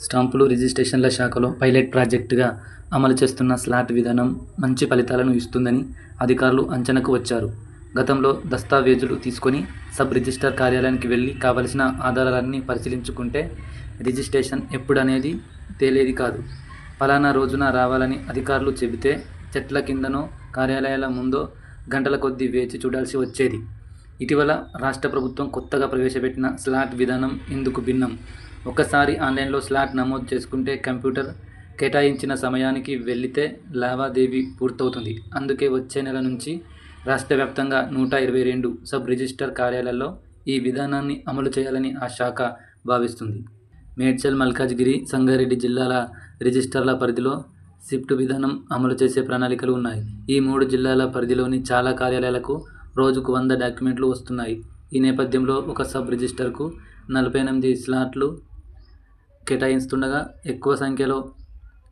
స్టాంపులు రిజిస్ట్రేషన్ల శాఖలో పైలట్ ప్రాజెక్టుగా అమలు చేస్తున్న స్లాట్ విధానం మంచి ఫలితాలను ఇస్తుందని అధికారులు అంచనకు వచ్చారు. గతంలో దస్తావేజులు తీసుకొని సబ్ రిజిస్టర్ కార్యాలయానికి వెళ్ళి కావలసిన ఆధారాలన్నీ పరిశీలించుకుంటే రిజిస్ట్రేషన్ ఎప్పుడనేది తేలేది కాదు. ఫలానా రోజున రావాలని అధికారులు చెబితే చెట్ల కిందనో, కార్యాలయాల ముందో గంటల కొద్దీ వేచి చూడాల్సి వచ్చేది. ఇటీవల రాష్ట్ర ప్రభుత్వం కొత్తగా ప్రవేశపెట్టిన స్లాట్ విధానం ఇందుకు భిన్నం. ఒక్కసారి ఆన్లైన్లో స్లాట్ నమోదు చేసుకుంటే కంప్యూటర్ కేటాయించిన సమయానికి వెళితే లావాదేవీ పూర్తవుతుంది. అందుకే వచ్చే నెల నుంచి రాష్ట్ర వ్యాప్తంగా నూట ఇరవై రెండు సబ్ రిజిస్టర్ కార్యాలయాల్లో ఈ విధానాన్ని అమలు చేయాలని ఆ శాఖ భావిస్తుంది మేడ్చల్, మల్కాజిగిరి, సంగారెడ్డి జిల్లాల రిజిస్టర్ల పరిధిలో షిఫ్ట్ విధానం అమలు చేసే ప్రణాళికలు ఉన్నాయి. ఈ మూడు జిల్లాల పరిధిలోని చాలా కార్యాలయాలకు రోజుకు వంద డాక్యుమెంట్లు వస్తున్నాయి. ఈ నేపథ్యంలో ఒక సబ్ రిజిస్టర్కు నలభై ఎనిమిది స్లాట్లు కేటాయిస్తుండగా ఎక్కువ సంఖ్యలో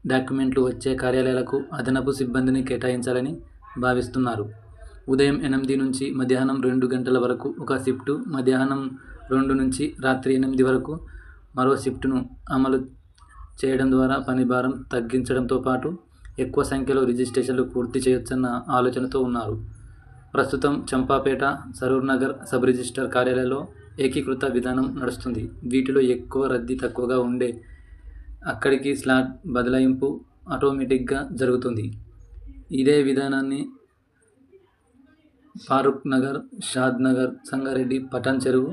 డాక్యుమెంట్లు వచ్చే కార్యాలయాలకు అదనపు సిబ్బందిని కేటాయించాలని భావిస్తున్నారు. ఉదయం ఎనిమిది నుంచి మధ్యాహ్నం రెండు గంటల వరకు ఒక షిఫ్టు, మధ్యాహ్నం రెండు నుంచి రాత్రి ఎనిమిది వరకు మరో షిఫ్టును అమలు చేయడం ద్వారా పని భారం తగ్గించడంతో పాటు ఎక్కువ సంఖ్యలో రిజిస్ట్రేషన్లు పూర్తి చేయొచ్చన్న ఆలోచనతో ఉన్నారు. ప్రస్తుతం Champapet, Saroornagar sub register కార్యాలయంలో ఏకీకృత విధానం నడుస్తుంది. వీటిలో ఎక్కువ రద్దీ తక్కువగా ఉండే అక్కడికి స్లాట్ బదలాయింపు ఆటోమేటిక్గా జరుగుతుంది. ఇదే విధానాన్ని ఫారూక్ నగర్ షాద్నగర్, సంగారెడ్డి, పటాన్ చెరువు,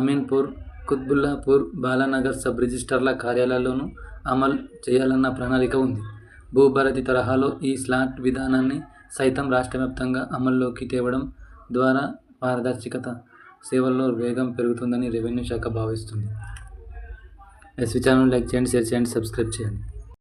అమీన్పూర్, కుత్బుల్లాపూర్, బాలానగర్ సబ్ రిజిస్టర్ల కార్యాలయాల్లోనూ అమలు చేయాలన్న ప్రణాళిక ఉంది. భూభారతి తరహాలో ఈ స్లాట్ విధానాన్ని సైతం రాష్ట్ర వ్యాప్తంగా అమల్లోకి తేవడం ద్వారా పారదర్శకత, సేవల్లో వేగం పెరుగుతుందని రెవెన్యూ శాఖ భావిస్తుంది ఎస్వీ ఛానల్ను లైక్ చేయండి, షేర్ చేయండి, సబ్స్క్రైబ్ చేయండి.